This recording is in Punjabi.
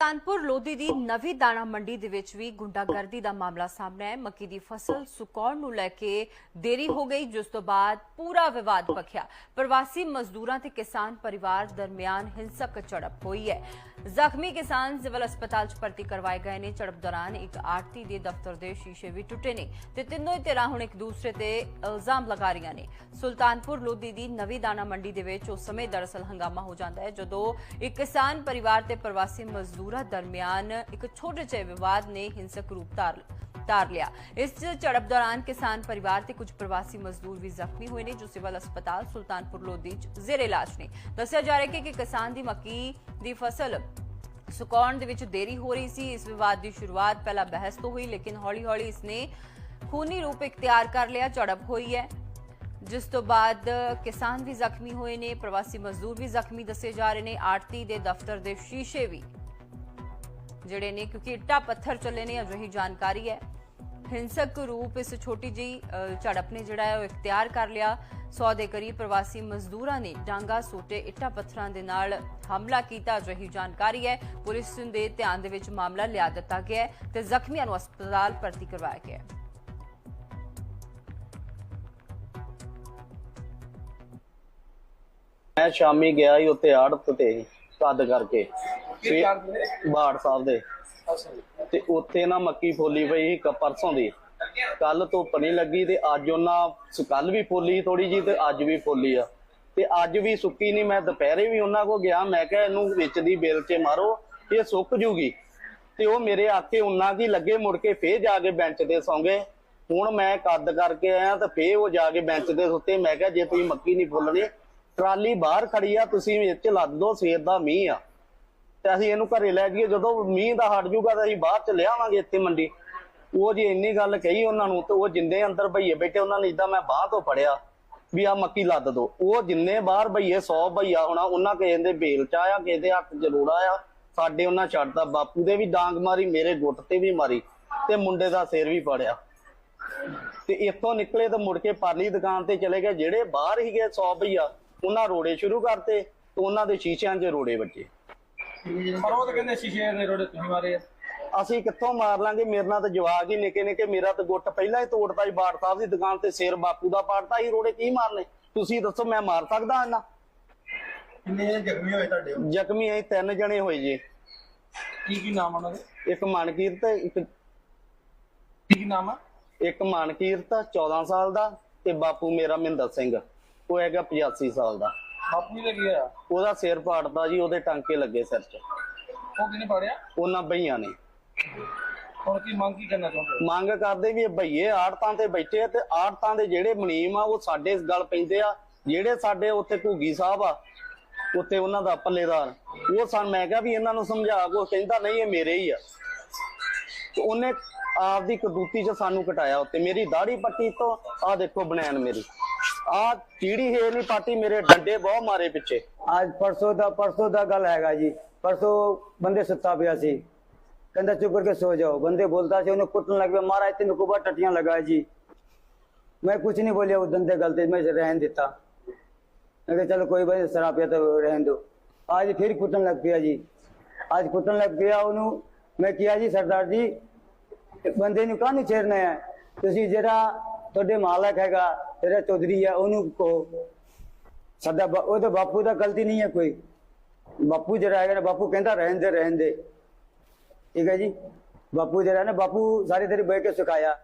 ਕਾਨਪੁਰ ਲੋਧੀ ਦੀ ਨਵੀਂ ਦਾਣਾ ਮੰਡੀ ਦੇ ਵਿੱਚ ਵੀ ਗੁੰਡਾਗਰਦੀ ਦਾ ਮਾਮਲਾ ਸਾਹਮਣੇ ਆਇਆ। ਮੱਕੀ ਦੀ ਫਸਲ ਸੁਕਾਉਣ ਨੂੰ ਲੈ ਕੇ ਦੇਰੀ ਹੋ ਗਈ, ਜਿਸ ਤੋਂ ਬਾਅਦ ਪੂਰਾ ਵਿਵਾਦ ਪਖਿਆ ਪ੍ਰਵਾਸੀ ਮਜ਼ਦੂਰਾਂ ਤੇ ਕਿਸਾਨ ਪਰਿਵਾਰ ਦਰਮਿਆਨ ਹਿੰਸਕ ਝੜਪ ਹੋਈ ਹੈ। ਜ਼ਖਮੀ ਕਿਸਾਨ ਸਿਵਲ ਹਸਪਤਾਲ 'ਚ ਭਰਤੀ ਕਰਵਾਏ ਗਏ ਨੇ। ਝੜਪ ਦੌਰਾਨ ਇੱਕ ਆੜਤੀ ਦੇ ਦਫ਼ਤਰ ਦੇ ਸ਼ੀਸ਼ੇ ਵੀ ਟੁੱਟੇ ਨੇ ਤੇ ਤਿੰਨੋਂ ਹੀ ਧਿਰਾਂ ਹੁਣ ਇੱਕ ਦੂਸਰੇ ਤੇ ਇਲਜ਼ਾਮ ਲਗਾ ਰਹੀਆਂ ਨੇ। ਸੁਲਤਾਨਪੁਰ ਲੋਧੀ ਦੀ ਨਵੀਂ ਦਾਣਾ ਮੰਡੀ ਦੇ ਵਿੱਚ ਉਸ ਸਮੇਂ ਦਰਅਸਲ ਹੰਗਾਮਾ ਹੋ ਜਾਂਦਾ ਹੈ, ਜਦੋਂ ਇੱਕ ਕਿਸਾਨ ਪਰਿਵਾਰ ਤੇ ਪ੍ਰਵਾਸੀ ਮਜ਼ਦੂਰਾਂ ਦਰਮਿਆਨ ਇੱਕ ਛੋਟੇ ਜਿਹੇ ਵਿਵਾਦ ਨੇ ਹਿੰਸਕ ਰੂਪ ਧਾਰ ਧਾਰ ਲਿਆ ਇਸ ਝੜਪ ਦੌਰਾਨ ਕਿਸਾਨ ਪਰਿਵਾਰ ਤੇ ਕੁਝ ਪ੍ਰਵਾਸੀ ਮਜ਼ਦੂਰ ਵੀ ਜ਼ਖਮੀ ਹੋਏ ਨੇ ਜੋ ਸਿਵਲ ਹਸਪਤਾਲ ਸੁਲਤਾਨਪੁਰ ਲੋਧੀ 'ਚ ਜ਼ੇਰੇ ਇਲਾਜ ਨੇ ਦੱਸਿਆ ਜਾ ਰਿਹਾ ਹੈ ਕਿ ਕਿਸਾਨ ਦੀ ਮੱਕੀ ਦੀ ਫਸਲ ਸੁਕਾਉਣ ਦੇ ਵਿੱਚ ਦੇਰੀ ਹੋ ਰਹੀ ਸੀ। ਇਸ ਵਿਵਾਦ ਦੀ ਸ਼ੁਰੂਆਤ ਪਹਿਲਾਂ ਬਹਿਸ ਤੋਂ ਹੋਈ, ਲੇਕਿਨ ਹੌਲੀ-ਹੌਲੀ ਇਸਨੇ ਖੂਨੀ ਰੂਪ ਇਖਤਿਆਰ ਕਰ ਲਿਆ ਝੜਪ ਹੋਈ ਹੈ। ਜਿਸ ਤੋਂ ਬਾਅਦ ਕਿਸਾਨ ਵੀ ਜ਼ਖਮੀ ਹੋਏ ਨੇ, ਪ੍ਰਵਾਸੀ ਮਜ਼ਦੂਰ ਵੀ ਜ਼ਖਮੀ ਦੱਸੇ ਜਾ ਰਹੇ ਨੇ। ਆੜਤੀ ਦੇ ਦਫ਼ਤਰ ਦੇ ਸ਼ੀਸ਼ੇ ਵੀ ਜਿਹੜੇ ਨੇ, ਕਿਉਂਕਿ ਇੱਟਾ ਪੱਥਰ ਚੱਲੇ ਨੇ, ਅਜਿਹੀ ਜਾਣਕਾਰੀ ਹੈ। ਹਿੰਸਕ ਰੂਪ ਇਸ ਛੋਟੀ ਜਿਹੀ ਅ, ਝੜਪ ਨੇ ਜਿਹੜਾ ਹੈ ਉਹ ਇਖਤਿਆਰ ਕਰ ਲਿਆ। 100 ਦੇ ਕਰੀਬ ਪ੍ਰਵਾਸੀ ਮਜ਼ਦੂਰਾਂ ਨੇ ਡਾਂਗਾ ਸੋਟੇ ਇੱਟਾ ਪੱਥਰਾਂ ਦੇ ਨਾਲ ਹਮਲਾ ਕੀਤਾ ਅਜਿਹੀ ਜਾਣਕਾਰੀ ਹੈ। ਪੁਲਿਸ ਦੇ ਧਿਆਨ ਦੇ ਵਿੱਚ ਮਾਮਲਾ ਲਿਆ ਦਿੱਤਾ ਗਿਆ ਹੈ ਤੇ ਜ਼ਖਮੀਆਂ ਨੂੰ ਹਸਪਤਾਲ ਭਰਤੀ ਕਰਵਾਇਆ ਗਿਆ ਹੈ। ਮੈਂ ਸ਼ਾਮੀ ਗਿਆ ਹੀ ਉੱਥੇ ਆੜਤ ਤੇ ਕੱਦ ਕਰਕੇ। ਬਾੜ ਸਾਹਿਬ ਦੇ। ਅੱਛਾ ਜੀ। ਤੇ ਉੱਥੇ ਨਾ ਮੱਕੀ ਫੋਲੀ ਪਈ ਸੀ ਕ- ਪਰਸੋਂ ਦੀ। ਕੱਲ ਧੁੱਪ ਨਹੀਂ ਲੱਗੀ ਤੇ ਅੱਜ ਉਹਨਾਂ ਕੱਲ ਵੀ ਫੋਲੀ ਥੋੜੀ ਜੀ ਤੇ ਅੱਜ ਵੀ ਫੋਲੀ ਆ। ਤੇ ਅੱਜ ਵੀ ਸੁੱਕੀ ਨਹੀਂ, ਮੈਂ ਦੁਪਹਿਰੇ ਵੀ ਉਹਨਾਂ ਕੋ ਗਿਆ। ਮੈਂ ਕਿਹਾ ਇਹਨੂੰ ਵਿੱਚ ਦੀ ਬੇਲ 'ਚ ਮਾਰੋ, ਇਹ ਸੁੱਕ ਜੂਗੀ। ਤੇ ਉਹ ਮੇਰੇ ਆਕੇ ਉਹਨਾਂ ਕੀ ਲੱਗੇ, ਮੁੜ ਕੇ ਫੇਰ ਜਾ ਕੇ ਬੈਂਚ ਤੇ ਸੌਂਗੇ ਹੁਣ ਮੈਂ ਕੱਦ ਕਰਕੇ ਆਇਆ ਤੇ ਫੇਰ ਉਹ ਜਾ ਕੇ ਬੈਂਚ ਤੇ ਸੁੱਤੇ। ਮੈਂ ਕਿਹਾ ਜੇ ਤੁਸੀਂ ਮੱਕੀ ਨਹੀਂ ਫੁੱਲਣੀ, ਟਰਾਲੀ ਬਾਹਰ ਖੜੀ ਆ, ਤੁਸੀਂ ਵਿੱਚ ਲੱਦ ਦੋ, ਸਵੇਰ ਦਾ ਮੀਂਹ ਆ। ਤੇ ਅਸੀਂ ਇਹਨੂੰ ਘਰੇ ਲੈ ਜਾਈਏ। ਜਦੋਂ ਮੀਂਹ ਦਾ ਹਟ ਜੂਗਾ ਤਾਂ ਅਸੀਂ ਬਾਹਰ ਚ ਲਿਆਵਾਂਗੇ ਇੱਥੇ ਮੰਡੀ। ਉਹ ਜੀ ਇੰਨੀ ਗੱਲ ਕਹੀ ਉਹਨਾਂ ਨੂੰ, ਤੇ ਉਹ ਜਿੰਨੇ ਅੰਦਰ ਭਈਏ ਬੈਠੇ, ਉਹਨਾਂ ਨੇ ਇਦਾਂ ਮੈਂ ਬਾਹ ਤੋਂ ਫੜਿਆ ਵੀ ਆ ਮੱਕੀ ਲੱਦ ਦੋ। ਉਹ ਜਿੰਨੇ ਬਾਹਰ ਭਈਏ 100 ਭਈਆ ਹੋਣਾ, ਉਹਨਾਂ ਕਿਸੇ ਦੇ ਬੇਲ ਚ ਆਇਆ, ਕਿਸੇ ਦੇ ਹੱਥ ਜਰੂੜਾ ਆ ਸਾਡੇ ਉਹਨਾਂ ਛੱਡਦਾ ਬਾਪੂ ਦੇ ਵੀ ਡਾਂਗ ਮਾਰੀ, ਮੇਰੇ ਗੁੱਟ ਤੇ ਵੀ ਮਾਰੀ, ਤੇ ਮੁੰਡੇ ਦਾ ਸਿਰ ਵੀ ਪੜਿਆ ਤੇ ਇੱਥੋਂ ਨਿਕਲੇ ਤਾਂ ਮੁੜ ਕੇ ਪਾਰਲੀ ਦੁਕਾਨ ਤੇ ਚਲੇ ਗਏ। ਜਿਹੜੇ ਬਾਹਰ ਹੀ ਗਏ 100 ਭਈਆ ਉਹਨਾਂ ਰੋੜੇ ਸ਼ੁਰੂ ਕਰਤੇ ਤੇ ਉਹਨਾਂ ਦੇ ਸ਼ੀਸ਼ਿਆਂ 'ਚ ਰੋੜੇ ਵੱਜੇ। ਪਰ ਉਹ ਤਾਂ ਕਹਿੰਦੇ ਸ਼ੀਸ਼ੇ ਦੇ ਰੋੜੇ ਤੁਸੀਂ ਮਾਰੇ ਆ। ਅਸੀਂ ਕਿੱਥੋਂ ਮਾਰ ਲਾਂਗੇ? ਮੇਰੇ ਨਾਲ ਤਾਂ ਜਵਾਕ ਹੀ ਨਿੱਕੇ ਨਿੱਕੇ ਮੇਰਾ ਤਾਂ ਗੁੱਟ ਪਹਿਲਾਂ ਹੀ ਤੋੜਤਾ ਸੀ ਬਾੜ ਸਾਹਿਬ ਦੀ ਦੁਕਾਨ ਤੇ ਸਿਰ ਬਾਪੂ ਦਾ ਪਾੜਤਾ ਸੀ ਰੋੜੇ ਕੀ ਮਾਰਨੇ? ਤੁਸੀਂ ਦੱਸੋ ਮੈਂ ਮਾਰ ਸਕਦਾ ਇਹਨਾਂ? ਕਿੰਨੇ ਜ਼ਖਮੀ ਹੋਏ ਤੁਹਾਡੇ? ਜ਼ਖਮੀ ਐ ਤਿੰਨ ਜਣੇ ਹੋਏ ਜੀ। ਕੀ ਕੀ ਨਾਮ ਉਹਨਾਂ ਦੇ? ਇੱਕ ਮਨਕੀਰਤ ਇੱਕ ਕੀ ਕੀ ਨਾਮ ਆ? ਇੱਕ ਮਨਕੀਰਤ 14 ਸਾਲ ਦਾ ਤੇ ਬਾਪੂ ਮੇਰਾ ਮਹਿੰਦਰ ਸਿੰਘ। ਉਹ ਹੈਗਾ 85 ਸਾਲ ਦਾ। ਬਾਪੂ ਜੀ ਦਾ ਕੀ ਆ ਉਹਦਾ ਸਿਰ ਪਾੜਦਾ ਜੀ ਉਹਦੇ ਟਾਂਕੇ ਲੱਗੇ ਸਿਰ 'ਚ। ਉਹ ਕਿਨੇ ਪੜਿਆ? ਉਹਨਾਂ ਬਈਆਂ ਨੇ। ਹੁਣ ਕੀ ਮੰਗ ਕੀ ਕਰਨਾ ਚਾਹੁੰਦੇ ਹੋ? ਮੰਗ ਕਰਦੇ ਵੀ ਇਹ ਭਈਏ ਆੜਤਾਂ ਤੇ ਬੈਠੇ ਆ ਤੇ ਆੜਤਾਂ ਦੇ ਜਿਹੜੇ ਮਨੀਮ ਆ ਉਹ ਸਾਡੇ ਇਸ ਗੱਲ ਪੈਂਦੇ ਆ ਜਿਹੜੇ ਸਾਡੇ ਉੱਥੇ ਘੁੱਗੀ ਸਾਹਿਬ ਆ ਉੱਥੇ ਉਹਨਾਂ ਦਾ ਪੱਲੇਦਾਰ। ਉਹ ਸਾਨੂੰ ਮੈਂ ਕਿਹਾ ਵੀ ਇਹਨਾਂ ਨੂੰ ਸਮਝਾ ਕੋ ਕਹਿੰਦਾ ਨਹੀਂ ਇਹ ਮੇਰੇ ਹੀ ਆ। ਤੇ ਉਹਨੇ ਆਪਦੀ ਕਦੂਤੀ ਚ ਸਾਨੂੰ ਕਟਾਇਆ ਉੱਤੇ ਮੇਰੀ ਦਾੜੀ ਪੱਟੀ ਤੋਂ ਆਹ ਦੇਖੋ ਬਨੈਣ ਮੇਰੀ। ਆਹ ਚੀੜੀ ਹੈ ਨਹੀਂ ਪਾਟੀ ਮੇਰੇ ਡੰਡੇ ਬਹੁਤ ਮਾਰੇ ਪਿੱਛੇ। ਅੱਜ ਪਰਸੋਂ ਦਾ ਪਰਸੋਂ ਦਾ ਗੱਲ ਹੈਗਾ ਜੀ। ਪਰਸੋਂ ਬੰਦੇ ਸੁੱਤਾ ਪਿਆ ਸੀ। ਕਹਿੰਦਾ ਚੁੱਪ ਕਰਕੇ ਸੋ ਜਾਓ। ਬੰਦੇ ਬੋਲਦਾ ਸੀ ਉਹਨੂੰ ਕੁੱਟਣ ਲੱਗ ਪਿਆ। ਮਾਰਾ ਇਤਨੇ ਕੁਬਾ ਟੱਟੀਆਂ ਲਗਾ ਜੀ। ਮੈਂ ਕੁਝ ਨਹੀਂ ਬੋਲਿਆ ਉਹ ਦੰਦੇ ਗਲਤੇ ਮੈਂ ਰਹਿਣ ਦਿੱਤਾ। ਮੈਂ ਕਿਹਾ ਚਲੋ ਕੋਈ ਬਾਤ ਸ਼ਰਾਬ ਪਿਆ ਤਾਂ ਰਹਿਣ ਦਿਓ। ਅੱਜ ਫਿਰ ਕੁੱਟਣ ਲੱਗ ਪਿਆ ਜੀ। ਅੱਜ ਕੁੱਟਣ ਲੱਗ ਪਿਆ ਉਹਨੂੰ। ਮੈਂ ਕਿਹਾ ਜੀ ਸਰਦਾਰ ਜੀ ਬੰਦੇ ਨੂੰ ਕਾਹਨੂੰ ਛੇੜਨਾ ਹੈ? ਤੁਸੀਂ ਜਿਹੜਾ ਤੁਹਾਡੇ ਮਾਲਕ ਹੈਗਾ ਜਿਹੜਾ ਚੌਧਰੀ ਹੈ ਉਹਨੂੰ ਕਹੋ। ਸਾਡਾ ਉਹ ਤਾਂ ਬਾਪੂ ਦਾ ਗਲਤੀ ਨਹੀਂ ਹੈ ਕੋਈ। ਬਾਪੂ ਜਿਹੜਾ ਹੈਗਾ ਨਾ, ਬਾਪੂ ਕਹਿੰਦਾ ਰਹਿਣ ਦੇ ਰਹਿਣ ਦੇ। ਠੀਕ ਹੈ ਜੀ? ਬਾਪੂ ਜਿਹੜਾ ਨਾ, ਬਾਪੂ ਸਾਰੀ ਦਿਨ ਬਹਿ ਕੇ ਸਿਖਾਇਆ।